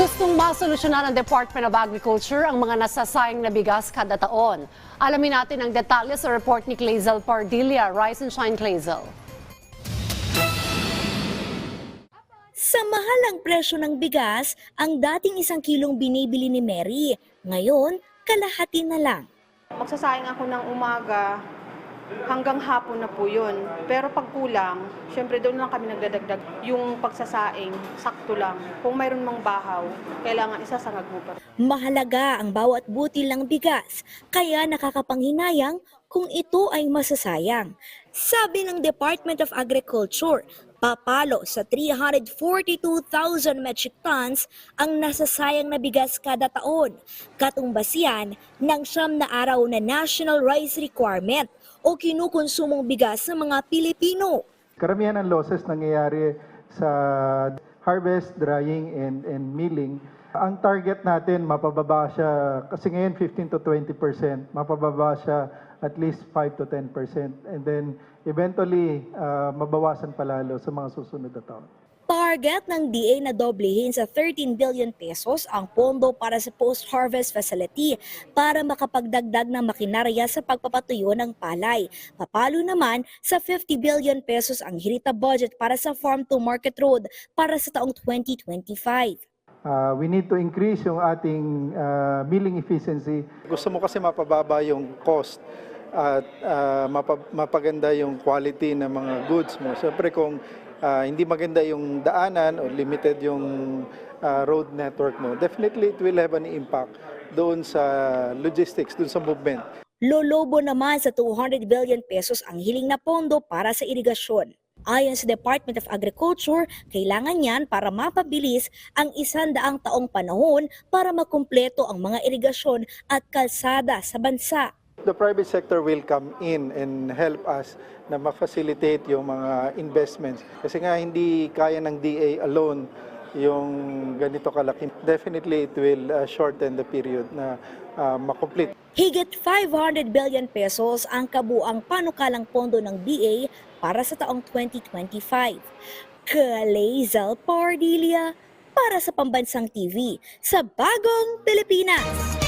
Gustong masolusyonan ng Department of Agriculture ang mga nasasayang na bigas kada taon. Alamin natin ang detalye sa report ni Clazel Pardilla. Rise and shine, Clazel. Sa mahal ang presyo ng bigas, ang dating isang kilong binibili ni Mary, ngayon kalahati na lang. Magsasayang ako ng umaga hanggang hapon na po yun. Pero pag kulang, syempre doon lang kami nagdadagdag. Yung pagsasaing, sakto lang. Kung mayroon mang bahaw, kailangan isasangag mo pa. Mahalaga ang bawat butil ng bigas, kaya nakakapanghinayang kung ito ay masasayang. Sabi ng Department of Agriculture, papalo sa 342,000 metric tons ang nasasayang na bigas kada taon. Katumbas yan ng siyam na araw na National Rice Requirement o kinukonsumong bigas ng mga Pilipino. Karamihan ng losses nangyayari sa harvest, drying, and, and milling. Ang target natin, mapababa siya, kasi ngayon 15 to 20 percent, mapababa siya at least 5 to 10 percent. And then eventually, uh, mabawasan palalo sa mga susunod na taon. Target ng DA na doblehin sa 13 billion pesos ang pondo para sa post-harvest facility para makapagdagdag ng makinarya sa pagpapatuyo ng palay. Papalo naman sa 50 billion pesos ang hirita budget para sa farm to market road para sa taong 2025. Uh, we need to increase yung ating uh, milling efficiency Gusto mo kasi mapababa yung cost at ah, mapa- mapaganda yung quality ng mga goods mo. Siyempre kung ah, hindi maganda yung daanan o limited yung ah, road network mo, definitely it will have an impact doon sa logistics, doon sa movement. Lolobo naman sa 200 billion pesos ang hiling na pondo para sa irigasyon. Ayon sa Department of Agriculture, kailangan yan para mapabilis ang isandaang taong panahon para makumpleto ang mga irigasyon at kalsada sa bansa. The private sector will come in and help us na ma-facilitate yung mga investments. Kasi nga hindi kaya ng DA alone yung ganito kalaki. Definitely it will uh, shorten the period na uh, makomplete. Higit 500 billion pesos ang kabuang panukalang pondo ng DA para sa taong 2025. Kalezal Pardilia para sa Pambansang TV sa Bagong Pilipinas.